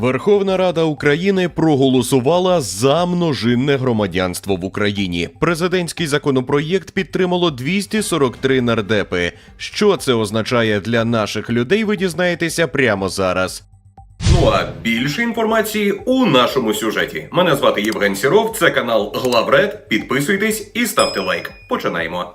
Верховна Рада України проголосувала за множинне громадянство в Україні. Президентський законопроєкт підтримало 243 нардепи. Що це означає для наших людей? Ви дізнаєтеся прямо зараз. Ну а більше інформації у нашому сюжеті. Мене звати Євген Сіров, це канал Главред. Підписуйтесь і ставте лайк. Починаємо.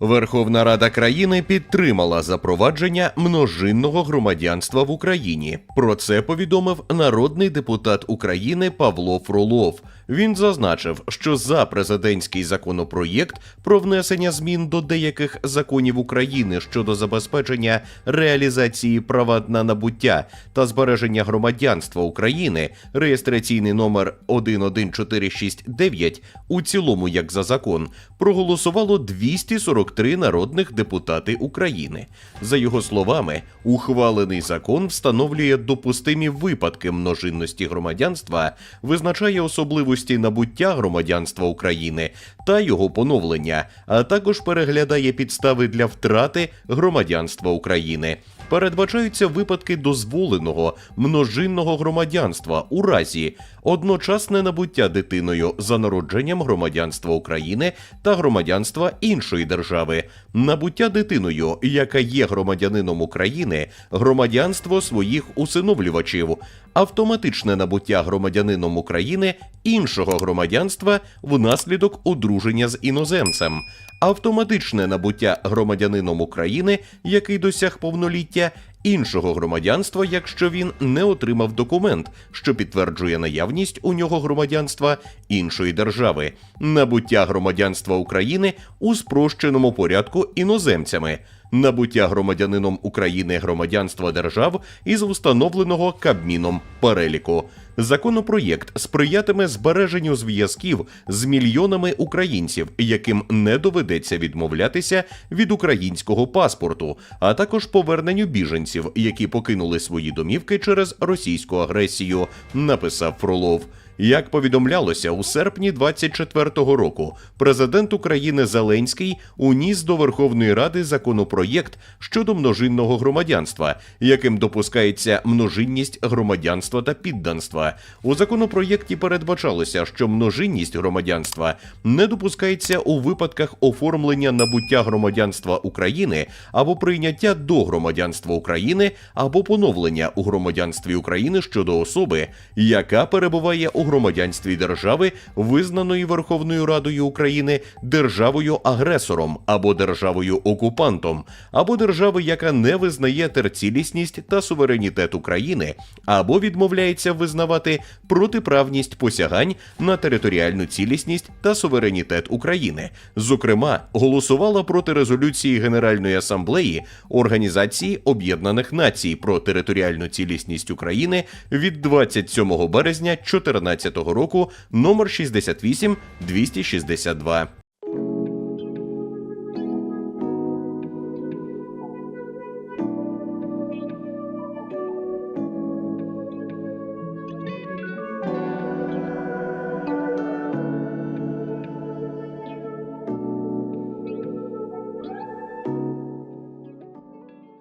Верховна Рада країни підтримала запровадження множинного громадянства в Україні. Про це повідомив народний депутат України Павло Фролов. Він зазначив, що за президентський законопроєкт про внесення змін до деяких законів України щодо забезпечення реалізації права на набуття та збереження громадянства України, реєстраційний номер 11469, у цілому як за закон, проголосувало 243 народних депутати України. За його словами, ухвалений закон встановлює допустимі випадки множинності громадянства, визначає особливості набуття громадянства України та його поновлення, а також переглядає підстави для втрати громадянства України. Передбачаються випадки дозволеного множинного громадянства у разі одночасне набуття дитиною за народженням громадянства України та громадянства іншої держави, набуття дитиною, яка є громадянином України, громадянство своїх усиновлювачів, автоматичне набуття громадянином України іншого громадянства внаслідок одруження з іноземцем, автоматичне набуття громадянином України, який досяг повноліття, іншого громадянства, якщо він не отримав документ, що підтверджує наявність у нього громадянства іншої держави, набуття громадянства України у спрощеному порядку іноземцями. Набуття громадянином України громадянства держав із установленого Кабміном переліку. Законопроєкт сприятиме збереженню зв'язків з мільйонами українців, яким не доведеться відмовлятися від українського паспорту, а також поверненню біженців, які покинули свої домівки через російську агресію, написав Фролов. Як повідомлялося, у серпні 24-го року президент України Зеленський уніс до Верховної Ради законопроєкт щодо множинного громадянства, яким допускається множинність громадянства та підданства. У законопроєкті передбачалося, що множинність громадянства не допускається у випадках оформлення набуття громадянства України або прийняття до громадянства України або поновлення у громадянстві України щодо особи, яка перебуває у громадянстві держави, визнаної Верховною Радою України державою-агресором або державою-окупантом, або держави, яка не визнає терцілісність та суверенітет України, або відмовляється визнавати протиправність посягань на територіальну цілісність та суверенітет України. Зокрема, голосувала проти резолюції Генеральної асамблеї Організації Об'єднаних Націй про територіальну цілісність України від 27 березня 2014 року номер 68 262.